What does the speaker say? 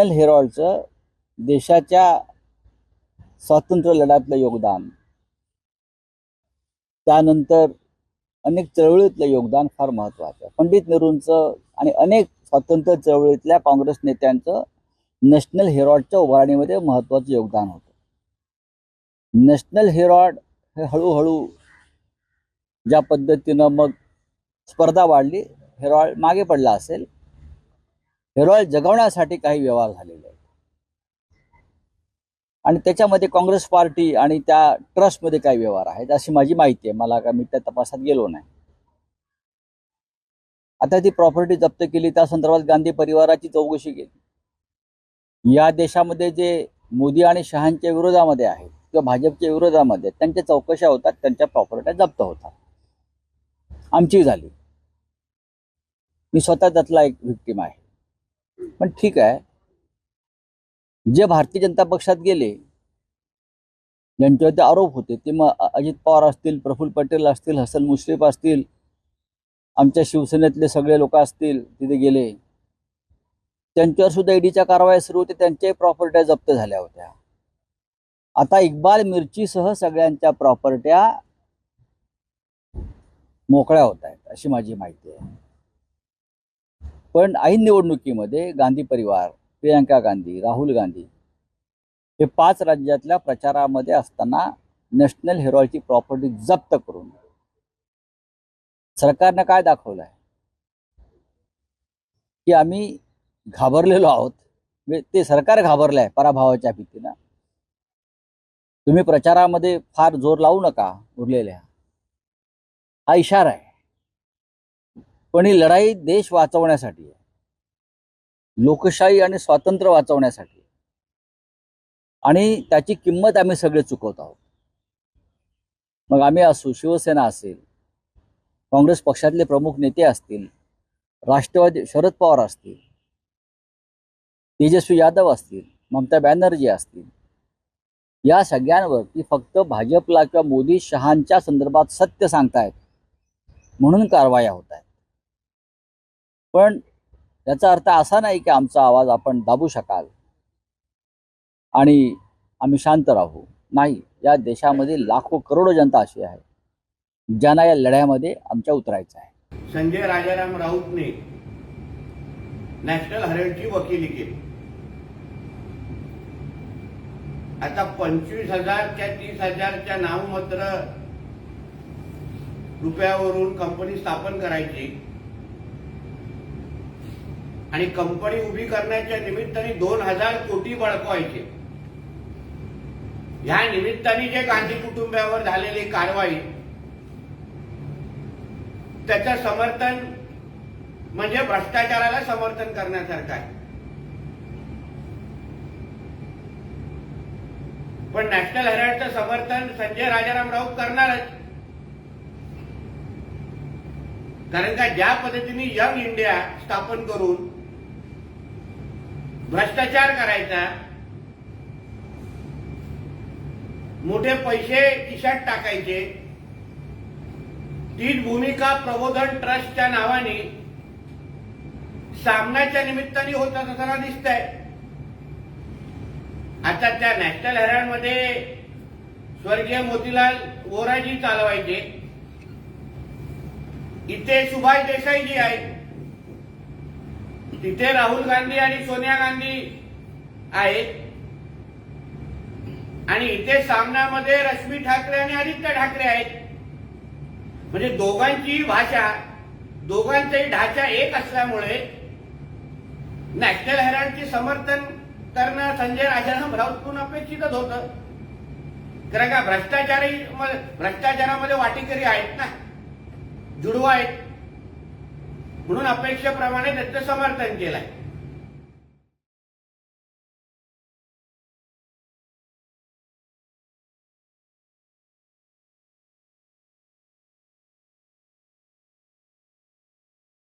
National हेरॉल्डचं देशाच्या स्वातंत्र्य लढ्यातलं योगदान. त्यानंतर अनेक चळवळीतलं योगदान फार महत्त्वाचं आहे पंडित नेहरूंचं आणि अनेक स्वातंत्र्य चळवळीतल्या काँग्रेस नेत्यांचं नॅशनल हेरॉडच्या उभारणीमध्ये महत्त्वाचं योगदान होतं. नॅशनल हेरॉड हे हळूहळू ज्या पद्धतीनं मग स्पर्धा वाढली हेरॉड मागे पडला असेल हेरॉल्ड जगवण्यासाठी काही व्यवहार झालेले आहेत. आणि त्याच्यामध्ये काँग्रेस पार्टी आणि त्या ट्रस्टमध्ये काही व्यवहार आहेत अशी माझी माहिती आहे. मला का मी त्या तपासात गेलो नाही. आता ती प्रॉपर्टी जप्त केली त्या संदर्भात गांधी परिवाराची चौकशी केली. या देशामध्ये जे मोदी आणि शहांच्या विरोधामध्ये आहेत किंवा भाजपच्या विरोधामध्ये त्यांच्या चौकशा होतात त्यांच्या प्रॉपर्ट्या जप्त होतात. आमची झाली. मी स्वतः त्यातला एक व्हिक्टीम आहे. पण ठीक आहे. जे भारतीय जनता पक्षात गेले ज्यांच्यावरती आरोप होते ते मग अजित पवार असतील प्रफुल्ल पटेल असतील हसन मुश्रीफ असतील आमच्या शिवसेनेतले सगळे लोक असतील तिथे गेले. त्यांच्यावर सुद्धा ईडीच्या कारवाया सुरू होते त्यांच्याही प्रॉपर्ट्या जप्त झाल्या होत्या. आता इक्बाल मिरचीसह सगळ्यांच्या प्रॉपर्ट्या मोकळ्या होत आहेत अशी माझी माहिती आहे. पण ऐन निवडणुकीमध्ये गांधी परिवार प्रियंका गांधी राहुल गांधी हे पाच राज्यातल्या प्रचारामध्ये असताना नॅशनल हेरॉलची प्रॉपर्टी जप्त करून सरकारनं काय दाखवलं आहे की आम्ही घाबरलेलो आहोत. म्हणजे ते सरकार घाबरलं आहे पराभवाच्या भीतीनं. तुम्ही प्रचारामध्ये फार जोर लावू नका उरलेल्या. हा इशारा आहे. पण ही लढाई देश वाचवण्यासाठी आहे. लोकशाही आणि स्वातंत्र्य वाचवण्यासाठी आणि त्याची किंमत आम्ही सगळे चुकवत आहोत. मग आम्ही असू शिवसेना असेल काँग्रेस पक्षातले प्रमुख नेते असतील राष्ट्रवादी शरद पवार असतील तेजस्वी यादव असतील ममता बॅनर्जी असतील या सगळ्यांवरती फक्त भाजपला किंवा मोदी शहांच्या संदर्भात सत्य सांगतायत म्हणून कारवाया होत आहेत. पण याचा अर्थ असा नाही की आमचा आवाज आपण दाबू शकाल. आणि आम्ही शांत राहू. नाही या देशामध्ये लाखो करोडो जनता अशी आहे ज्यांना या लढ्यामध्ये आमच्या उतरायचं आहे. संजय राजाराम राऊतने नॅशनल हरेडची वकिली केली. आता पंचवीस हजारच्या तीस हजारच्या नाममात्र रुपयावरून कंपनी स्थापन करायची. आणि कंपनी उभी करण्याच्या निमित्ताने दोन हजार कोटी बळकवायचे. ह्या निमित्ताने जे गांधी कुटुंबावर झालेली कारवाई त्याचं समर्थन म्हणजे भ्रष्टाचाराला समर्थन करण्यासारखं आहे. पण नॅशनल हेराल्डचं समर्थन संजय राजाराम राऊत करणारच. कारण का ज्या पद्धतीने यंग इंडिया स्थापन करून भ्रष्टाचार करायचा. मोठे पैसे खिशात टाकायचे. तीच भूमिका प्रबोधन ट्रस्टच्या नावाने सामन्याच्या निमित्ताने होत असताना दिसतंय. आता त्या नॅशनल हेराल्डमध्ये स्वर्गीय मोतीलाल वोराजी चालवायचे. इथे सुभाष देसाईजी आहेत. तिथे राहुल गांधी आणि सोनिया गांधी आहेत. आणि इथे सामन्यामध्ये रश्मी ठाकरे आणि आदित्य ठाकरे आहेत. म्हणजे दोघांची भाषा दोघांचाही ढाचा एक असल्यामुळे नॅशनल हेराल्डचे समर्थन करणं संजय राजाराम राऊतकडून अपेक्षितच होतं. कारण का भ्रष्टाचारही भ्रष्टाचारामध्ये वाटेकरी आहेत ना. जुडवा आहेत. म्हणून अपेक्षेप्रमाणे त्याचं समर्थन केलंय.